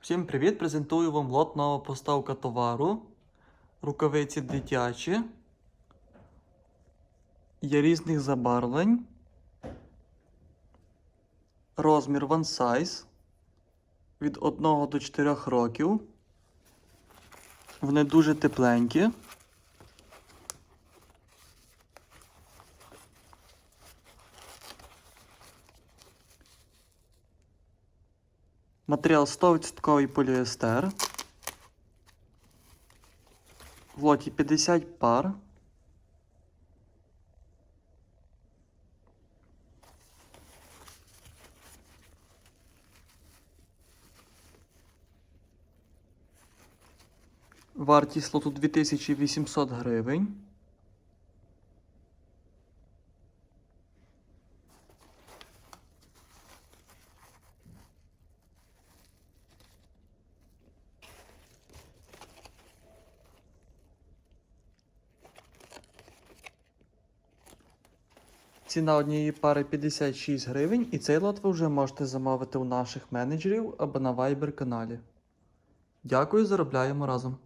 Всім привіт! Презентую вам лот нова поставка товару. Рукавиці дитячі. Є різних забарвлень. Розмір one size від 1 до 4 років. Вони дуже тепленькі. Матеріал 100% поліестер. В лоті 50 пар. Вартість лоту 2800 гривень. Ціна однієї пари 56 гривень, і цей лот ви вже можете замовити у наших менеджерів або на Viber каналі. Дякую, заробляємо разом.